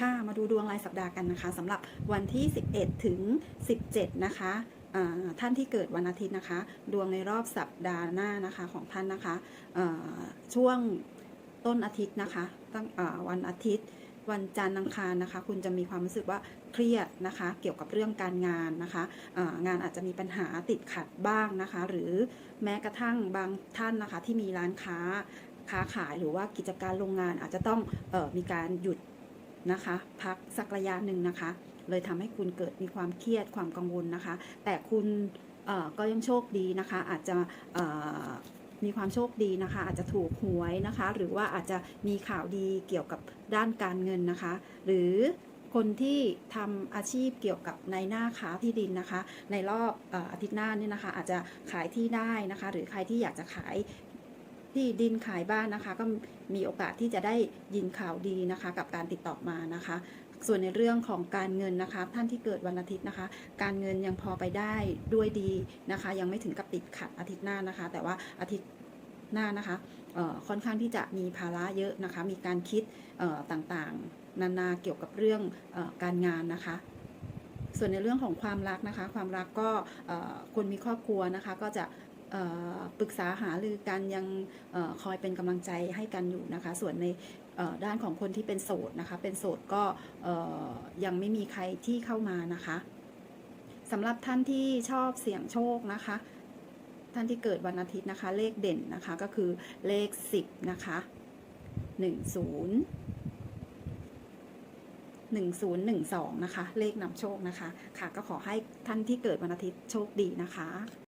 ค่ะ มาดูดวงรายสัปดาห์กันนะคะสำหรับวันที่ 11 ถึง 17 นะคะท่านที่เกิดวันอาทิตย์นะคะ ดวงในรอบสัปดาห์หน้านะคะของท่านนะคะช่วงต้นอาทิตย์นะคะตั้งวันอาทิตย์ วันจันทร์อังคารนะคะ คุณจะมีความรู้สึกว่าเครียดนะคะ เกี่ยวกับเรื่องการงานนะคะงานอาจจะมีปัญหาติดขัดบ้างนะคะ หรือแม้กระทั่งบางท่านนะคะที่มีร้านค้าค้าขายหรือว่ากิจการโรงงานอาจจะต้องออมีการหยุด นะคะ พักสักระยะหนึ่งนะคะ เลยทำให้คุณเกิดมีความเครียดความกังวลนะคะ แต่คุณก็ยังโชคดีนะคะ อาจจะมีความโชคดีนะคะ อาจจะถูกหวยนะคะ หรือว่าอาจจะมีข่าวดีเกี่ยวกับด้านการเงินนะคะ หรือคนที่ทำอาชีพเกี่ยวกับในหน้าค้าที่ดินนะคะ ในรอบออาทิตย์หน้านี่นะคะ อาจจะขายที่ได้นะคะ หรือใครที่อยากจะขาย ที่ดินขายบ้านนะคะ ก็มีโอกาสที่จะได้ยินข่าวดีนะคะ กับการติดต่อมานะคะ ส่วนในเรื่องของการเงินนะคะ ท่านที่เกิดวันอาทิตย์นะคะ การเงินยังพอไปได้ด้วยดีนะคะ ยังไม่ถึงกับติดขัดอาทิตย์หน้านะคะ แต่ว่าอาทิตย์หน้านะคะค่อนข้างที่จะมีภาระเยอะนะคะ มีการคิดต่างๆ นานาเกี่ยวกับเรื่องอการงานนะคะ ส่วนในเรื่องของความรักนะคะ ความรักก็คนมีครอบครัวนะคะ ก็จะ ปรึกษาหารือกันยังออคอยเป็นกำลังใจให้กันอยู่นะคะ ส่วนในด้านของคนที่เป็นโสดนะคะ เป็นโสดก็ยังไม่มีใครที่เข้ามานะคะสำหรับท่านที่ชอบเสี่ยงโชคนะคะ ท่านที่เกิดวันอาทิตย์นะคะ เลขเด่นนะคะก็คือเลข 10 นะคะ 10 1012 นะคะ เลขนำโชคนะคะ ค่ะก็ขอให้ท่านที่เกิดวันอาทิตย์โชคดีนะคะ